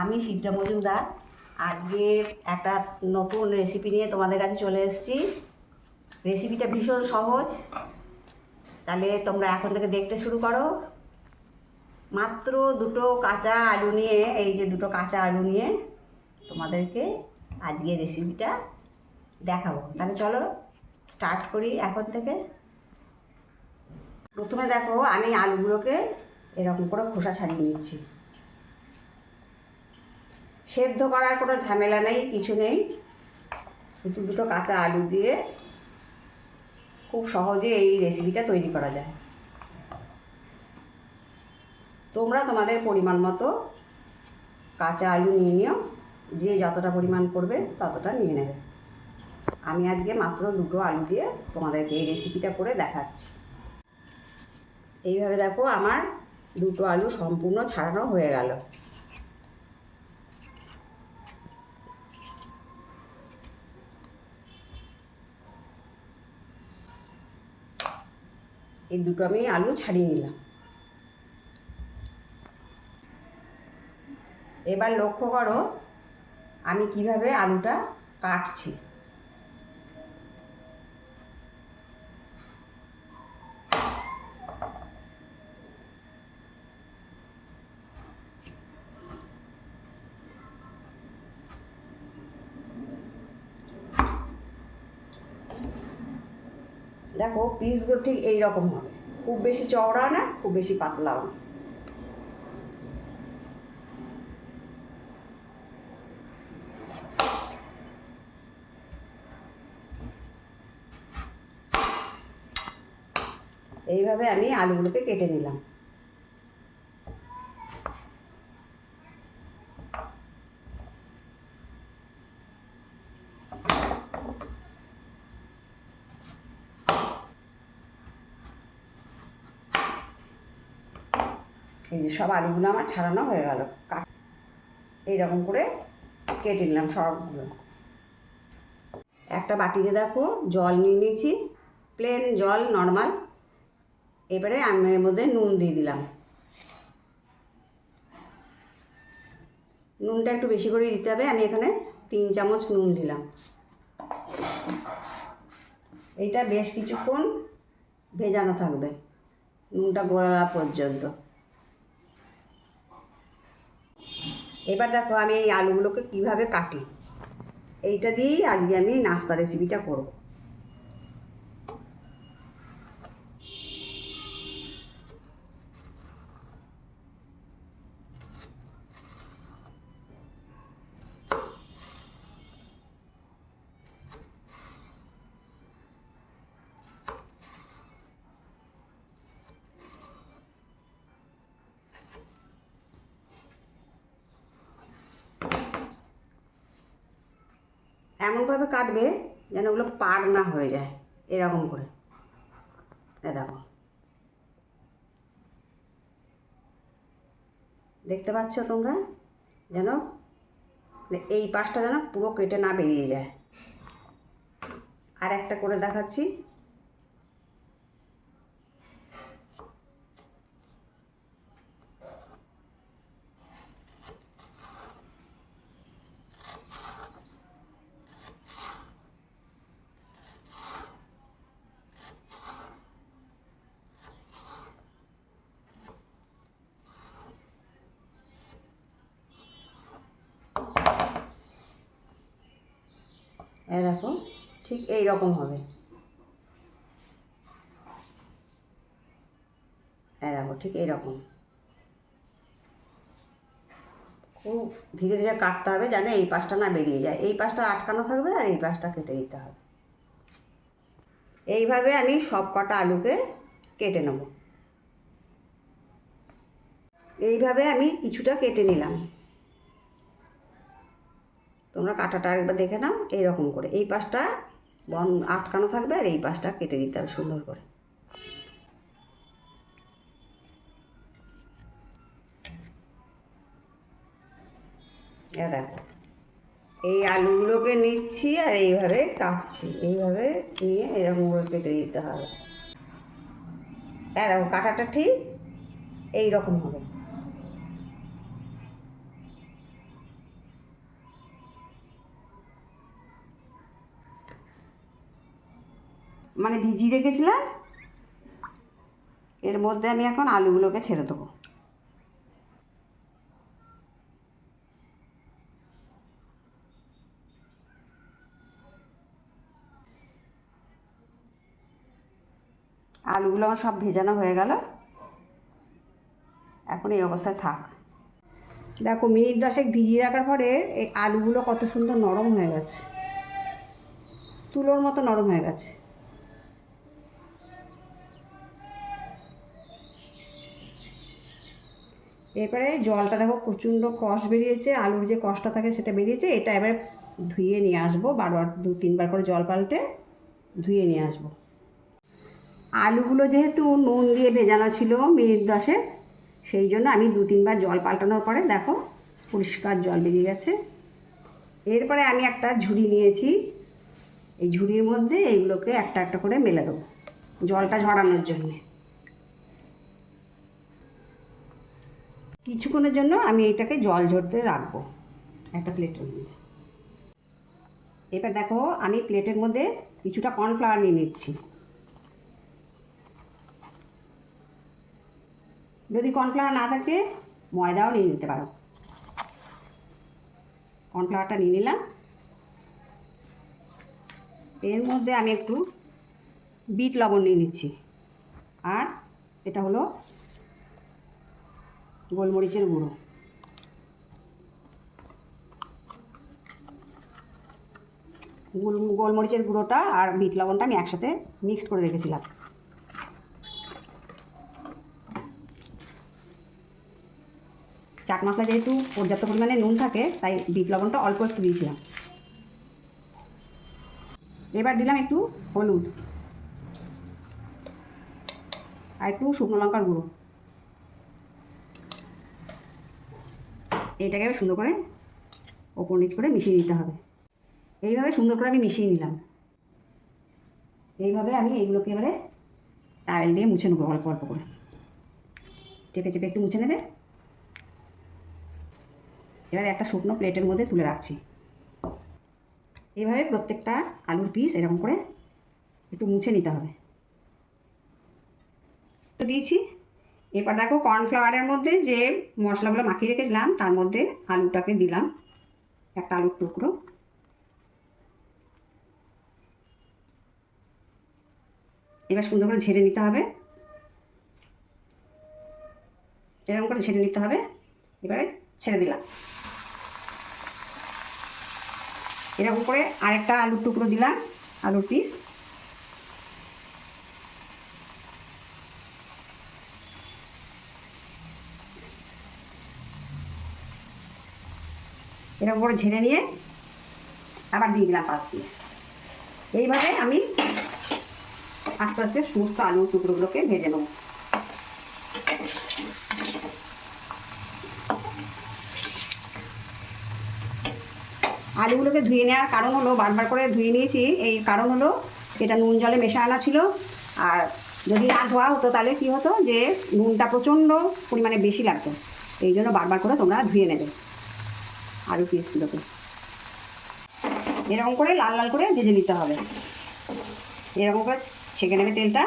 আমি সিদ্ধা মজুমদার। আজকে একটা নতুন রেসিপি নিয়ে তোমাদের কাছে চলে এসেছি। রেসিপিটা ভীষণ সহজ। তাহলে তোমরা এখন থেকে দেখতে শুরু করো। মাত্র দুটো কাঁচা আলু নিয়ে, এই যে দুটো কাঁচা আলু নিয়ে তোমাদেরকে আজকে রেসিপিটা দেখাবো। তাহলে চলো স্টার্ট করি এখন থেকে। প্রথমে দেখো, আমি আলুগুলোকে এরকম করে খোসা ছাড়িয়ে নিচ্ছি। সেদ্ধ করার কোনো ঝামেলা নেই, কিছু নেই। শুধু দুটো কাঁচা আলু দিয়ে খুব সহজে এই রেসিপিটা তৈরি করা যায়। তোমরা তোমাদের পরিমাণ মতো কাঁচা আলু নিয়ে নিও, যে যতটা পরিমাণ করবে ততটা নিয়ে নেবে। আমি আজকে মাত্র দুটো আলু দিয়ে তোমাদেরকে এই রেসিপিটা করে দেখাচ্ছি। এইভাবে দেখো আমার দুটো আলু সম্পূর্ণ ছাড়ানো হয়ে গেল। এই দুটো আমি আলু ছাড়িয়ে নিলাম। এবার লক্ষ্য করো আমি কীভাবে আলুটা কাটছি। দেখো, পিসগুলো ঠিক এই রকম হবে। খুব বেশি চওড়া না, খুব বেশি পাতলাও না। এইভাবে আমি আলুগুলোকে কেটে নিলাম। এই যে সব আলুগুলো আমার ছাড়ানো হয়ে গেল। এইরকম করে কেটে নিলাম সবগুলো। একটা বাটিতে দেখো জল নিয়ে নিয়েছি প্লেন জল নর্মাল এবারে আমি এর মধ্যে নুন দিয়ে দিলাম। নুনটা একটু বেশি করে দিতে হবে, আমি এখানে তিন চামচ নুন দিলাম। এইটা বেশ কিছুক্ষণ ভেজানো থাকবে, নুনটা গলা পর্যন্ত। এবার দেখো আমি এই আলুগুলোকে কীভাবে কাটি। এইটা দিয়েই আজকে আমি নাস্তা রেসিপিটা করব। এমনভাবে কাটবে যেন ওগুলো পার না হয়ে যায়, এরকম করে। দেখো। দেখতে পাচ্ছ তোমরা? যেন মানে এই পাশটা যেন পুরো কেটে না বেরিয়ে যায়। আর একটা করে দেখাচ্ছি। এ দেখো, ঠিক এই রকম হবে। এ দেখো, ঠিক এইরকম। খুব ধীরে ধীরে কাটতে হবে যেন এই পাশটা না বেরিয়ে যায়। এই পাশটা আটকানো থাকবে আর এই পাশটা কেটে দিতে হবে। এইভাবে আমি সব কটা আলুকে কেটে নেব। এইভাবে আমি কিছুটা কেটে নিলাম। তোমরা কাটাটা একবার দেখে নাও, এইরকম করে। এই পাশটা বন, আটকানো থাকবে আর এই পাশটা কেটে দিতে হবে সুন্দর করে। দেখো, এই আলুগুলোকে নিচ্ছি আর এইভাবে কাটছি। এইভাবে নিয়ে এরকম করে কেটে দিতে হবে। হ্যাঁ দেখো, কাটাটা ঠিক এই রকম হবে। মানে ভিজিয়ে রেখেছিলাম। এর মধ্যে আমি এখন আলুগুলোকে ছেড়ে দেবো। আলুগুলো আমার সব ভেজানো হয়ে গেল। এখন এই অবস্থায় থাক। দেখো, মিনিট দশেক ভিজিয়ে রাখার পরে এই আলুগুলো কত সুন্দর নরম হয়ে গেছে। তুলোর মতো নরম হয়ে গেছে। এরপরে জলটা দেখো প্রচণ্ড কষ বেরিয়েছে, আলুর যে কষটা থাকে সেটা বেরিয়েছে, এটা এবার ধুয়ে নিয়ে আসব, বারবার দু তিনবার করে জল পাল্টে ধুয়ে নিয়ে আসব। আলুগুলো যেহেতু নুন দিয়ে ভেজানো ছিল মিনিট দশে সেই জন্য আমি দু তিনবার জল পাল্টানোর পরে দেখো পরিষ্কার জল বেরিয়ে গেছে। এরপরে আমি একটা ঝুড়ি নিয়েছি, এই ঝুড়ির মধ্যে এইগুলোকে একটা একটা করে মেলে দেবো, জলটা ঝরানোর জন্যে। কিছুক্ষণের জন্য আমি এটাকে জল ঝরতে রাখব একটা প্লেটের মধ্যে। এবার দেখো, আমি প্লেটের মধ্যে কিছুটা কর্নফ্লাওয়ার নিয়ে নিচ্ছি। যদি কর্নফ্লাওয়ার না থাকে, ময়দাও নিয়ে নিতে পারো। কর্নফ্লাওয়ারটা নিয়ে নিলাম। এর মধ্যে আমি একটু বিট লবণ নিয়ে নিচ্ছি। আর এটা হলো গোলমরিচের গুঁড়ো। গোল গোলমরিচের গুঁড়োটা আর বিট লবণটা আমি একসাথে মিক্সড করে রেখেছিলাম। চাট মশলা যেহেতু পর্যাপ্ত পরিমাণে নুন থাকে, তাই বিট লবণটা অল্প একটু দিয়েছিলাম। এবার দিলাম একটু হলুদ। আর একটু শুকনো লঙ্কার গুঁড়ো। এটাকে এবার সুন্দর করে ওপর নিচ করে মিশিয়ে নিতে হবে। এইভাবে সুন্দর করে আমি মিশিয়ে নিলাম। এইভাবে আমি এইগুলোকে এবারে টাইল দিয়ে মুছে নেব অল্প অল্প করে। চেপে চেপে একটু মুছে নেবে। এবার একটা শুকনো প্লেটের মধ্যে তুলে রাখছি। এইভাবে প্রত্যেকটা আলুর পিস এরকম করে একটু মুছে নিতে হবে। তো দিয়েছি। এরপর দেখো কর্নফ্লাওয়ারের মধ্যে যে মশলাগুলো মাখিয়ে রেখেছিলাম, তার মধ্যে আলুটাকে দিলাম, একটা আলুর টুকরো। এবার সুন্দর করে ঝেড়ে নিতে হবে। এরকম করে ঝেড়ে নিতে হবে। এবারে ছেড়ে দিলাম। এরকম করে আরেকটা আলুর টুকরো দিলাম, আলুর পিস এরকম করে ঝেড়ে নিয়ে আবার দিয়ে দিলাম পাঁচ দিয়ে। এইভাবে আমি আস্তে আস্তে সমস্ত আলুর টুকরোগুলোকে ভেজে নেব। আলুগুলোকে ধুয়ে নেওয়ার কারণ হলো, বারবার করে ধুয়ে নিয়েছি, এই কারণ হলো এটা নুন জলে মেশানো ছিল, আর যদি না ধোয়া হতো তাহলে কি হতো যে নুনটা প্রচণ্ড পরিমাণে বেশি লাগতো, এই জন্য বারবার করে তোমরা ধুয়ে নেবে। আলু পিসগুলোকে এরকম করে লাল লাল করে ভেজে নিতে হবে। এরকম করে ছেঁকে নেবে তেলটা।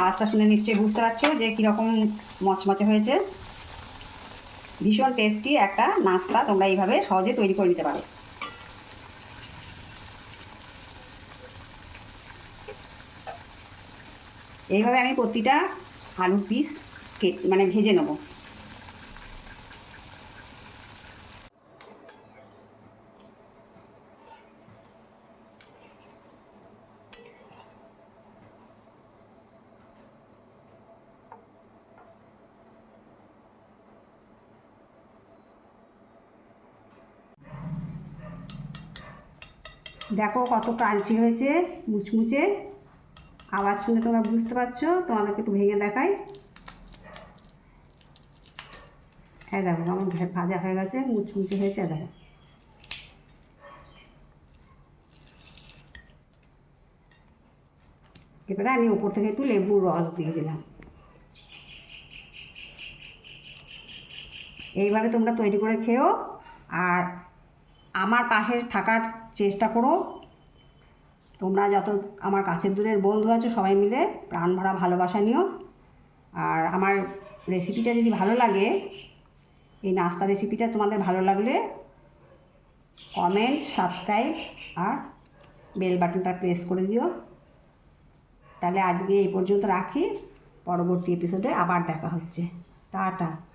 আওয়াজটা শুনে নিশ্চয়ই বুঝতে পারছ যে কীরকম মচমচে হয়েছে। ভীষণ টেস্টি একটা নাস্তা, তোমরা এইভাবে সহজে তৈরি করে নিতে পারো। এইভাবে আমি প্রতিটা আলুর পিস মানে ভেজে নেব। দেখো কত ক্রাঞ্চি হয়েছে মুচমুচে। আওয়াজ শুনে তোমরা বুঝতে পারছ? তোমাদেরকে একটু ভেঙে দেখাই। হ্যাঁ দেখো আমার ভাজা হয়ে গেছে, মুচমুচে হয়েছে দেখো। এবারে আমি উপর থেকে একটু লেবুর রস দিয়ে দিলাম। এইভাবে তোমরা তৈরি করে খেও, আর আমার পাশে থাকার চেষ্টা করো। তোমরা যত আমার কাছের দূরের বন্ধু আছো, সবাই মিলে প্রাণ ভরা ভালোবাসা নিও। আর আমার রেসিপিটা যদি ভালো লাগে, এই নাস্তা রেসিপিটা তোমাদের ভালো লাগলে কমেন্ট সাবস্ক্রাইব আর বেল বাটনটা প্রেস করে দিও। তাহলে আজকে এই পর্যন্ত রাখি। পরবর্তী এপিসোডে আবার দেখা হচ্ছে। টাটা।